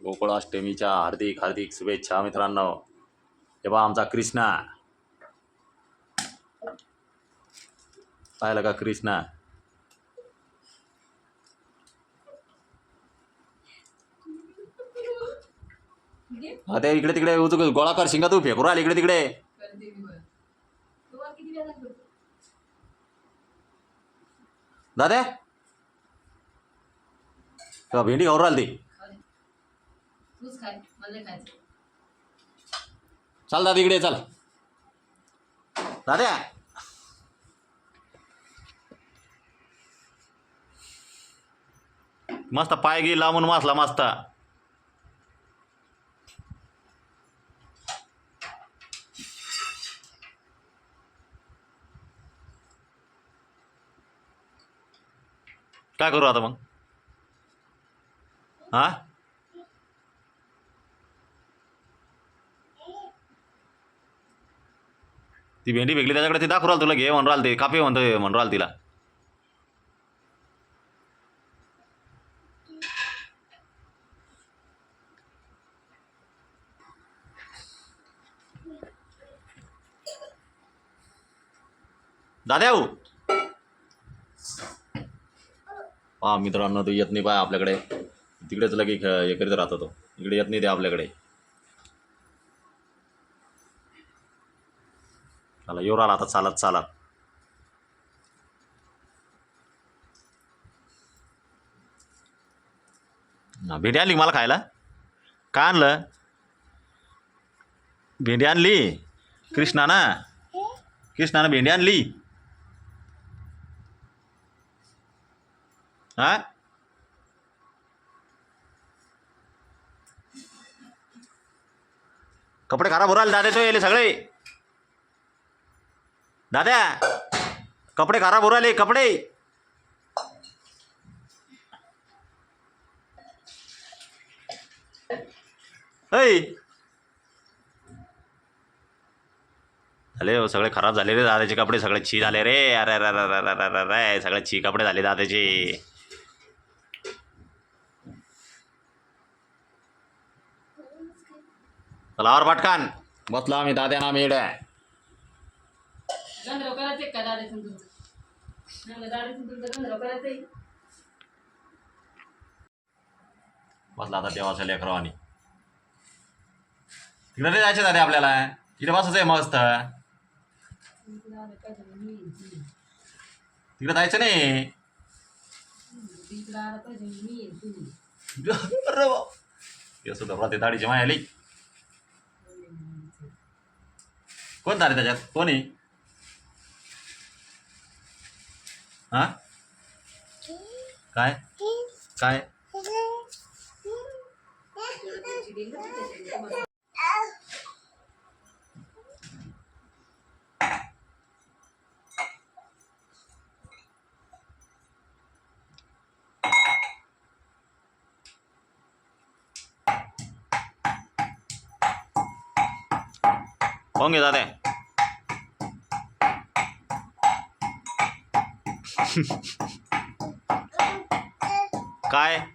गोकुळाष्टमीच्या हार्दिक हार्दिक शुभेच्छा मित्रांनो. हे बा आमचा कृष्णा. पाहिलं का कृष्णा? हा ते इकडे तिकडे गोळा कर शिंगा तू फेकू राहिली इकडे तिकडे. दादा. भेंडी खाऊ राहिली ती. तूच खाय मला नाही खायचं. चाल दादा इकडे चल. दादा. मस्त पाय गी लावून मासला मस्त. काय करू आता मग? हा? ती भेंडी भेगली त्याच्याकडे ती दाखवू तुला घे म्हणून राहिल ते कापे म्हणतो म्हणून राहिल तिला. दाद्या हो पहा मित्रांनो तो येत नाही पाय आपल्याकडे. तिकडेच लगे हे करीत राहतो तो. इकडे येत नाही ते आपल्याकडे. चला येऊ आला आता चालत चालत. भेंडी आणली मला खायला? काय आणलं? भेंडी आणली? कृष्णानं? कृष्णानं भेंडी आणली? हा? कपडे खराब हो राहिले दादा तो यायले सगळे. दादा कपडे खराब हो राहिले कपडे. ऐ. झाले हो सगळे खराब झाले रे दादाचे कपडे सगळे छी झाले रे. अरे अरे अरे अरे सगळे छी कपडे झाले दादाचे. चला और पटकन. बसलो आम्ही दाद्या ना मेड त्या करायचंय तुमचं म्हणलं दाढीतून तुमचं गंधराव करायचंय बसला आता देवाच्या लेकरा आणि तिकडे नाही जायचं दादा आपल्याला? तिकडे बसायचं आहे मस्त. तिकडे जायचं नाही. तू इकडं आला दाढीची माय आली कोण दाढी त्याच्यात? कोणी हा काय काय होंगे दादा काय?